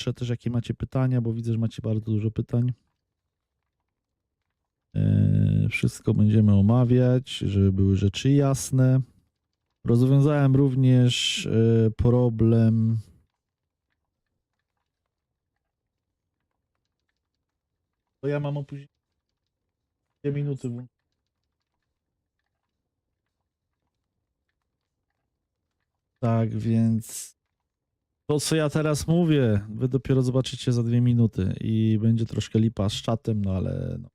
patrzę też, jakie macie pytania, bo widzę, że macie bardzo dużo pytań. E, Wszystko będziemy omawiać, żeby były rzeczy jasne. Rozwiązałem również e, problem. To ja mam opóźnienie. Dwie minuty. w- Tak, więc to, co ja teraz mówię, wy dopiero zobaczycie za dwie minuty i będzie troszkę lipa z czatem, no ale no.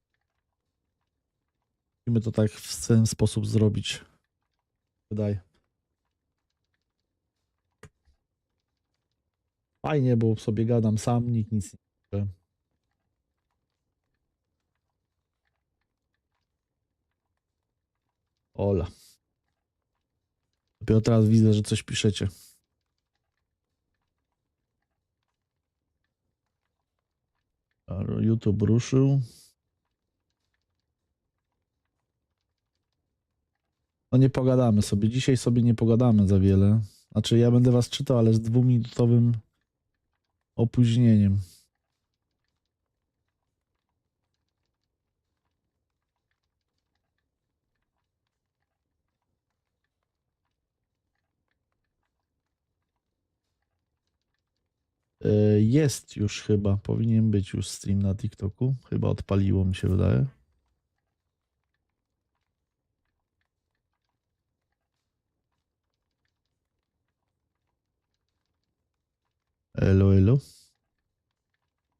musimy to tak w ten sposób zrobić. Wydaje. Fajnie, bo sobie gadam sam, nikt nic nie pisze. Ola. Dopiero teraz widzę, że coś piszecie. YouTube ruszył. No nie pogadamy sobie. Dzisiaj sobie nie pogadamy za wiele. Znaczy ja będę was czytał, ale z dwuminutowym opóźnieniem. Jest już chyba, powinien być już stream na TikToku. Chyba odpaliło mi się wydaje. Elo, elo.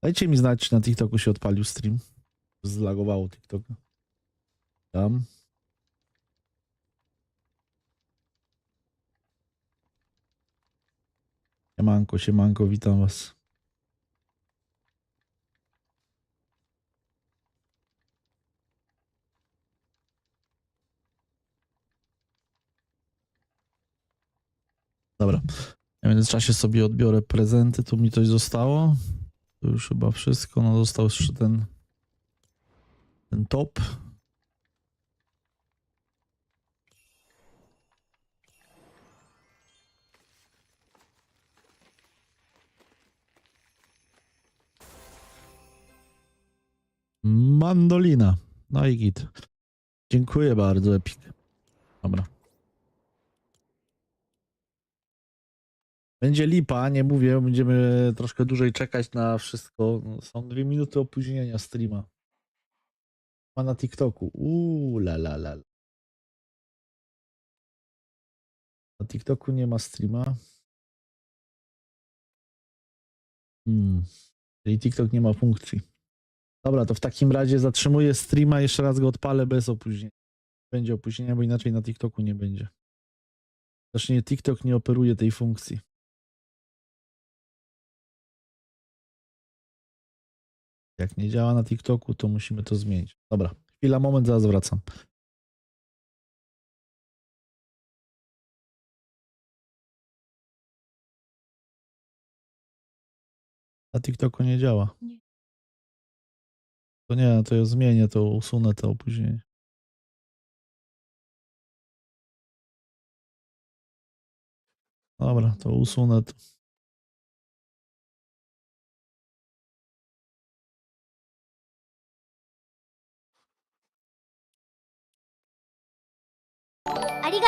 Dajcie mi znać, czy na TikToku się odpalił stream. Zlagowało TikToka. Tam. Siemanko, siemanko, witam was. Dobra. Ja w międzyczasie sobie odbiorę prezenty. Tu mi coś zostało. To już chyba wszystko. No został jeszcze ten ten top. Mandolina. No i git. Dziękuję bardzo, Epic. Dobra. Będzie lipa, nie mówię, będziemy troszkę dłużej czekać na wszystko. No, Są dwie minuty opóźnienia streama. Ma na TikToku. Uuu, la la la. Na TikToku nie ma streama. Hmm. Czyli TikTok nie ma funkcji. Dobra, to w takim razie zatrzymuję streama, jeszcze raz go odpalę bez opóźnienia. Będzie opóźnienia, bo inaczej na TikToku nie będzie. Też nie, TikTok nie operuje tej funkcji. Jak nie działa na TikToku, to musimy to zmienić. Dobra, chwila, moment, zaraz wracam. Na TikToku nie działa. Nie. To nie, to ja zmienię, to usunę to opóźnienie. Dobra, to usunę to. "あり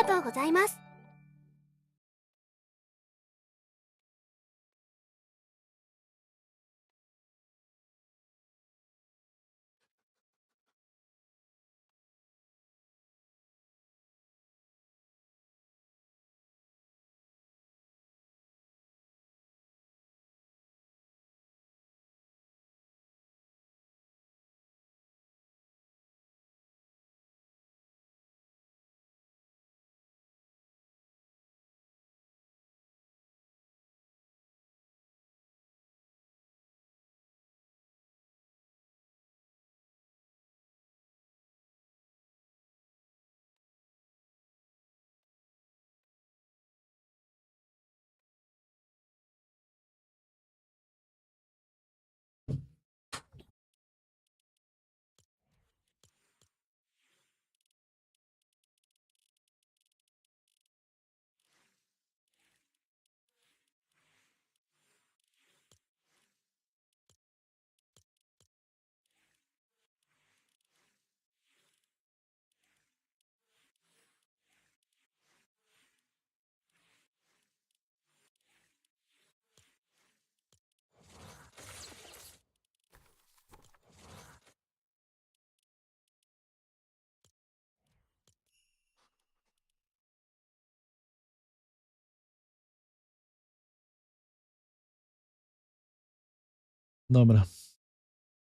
Dobra.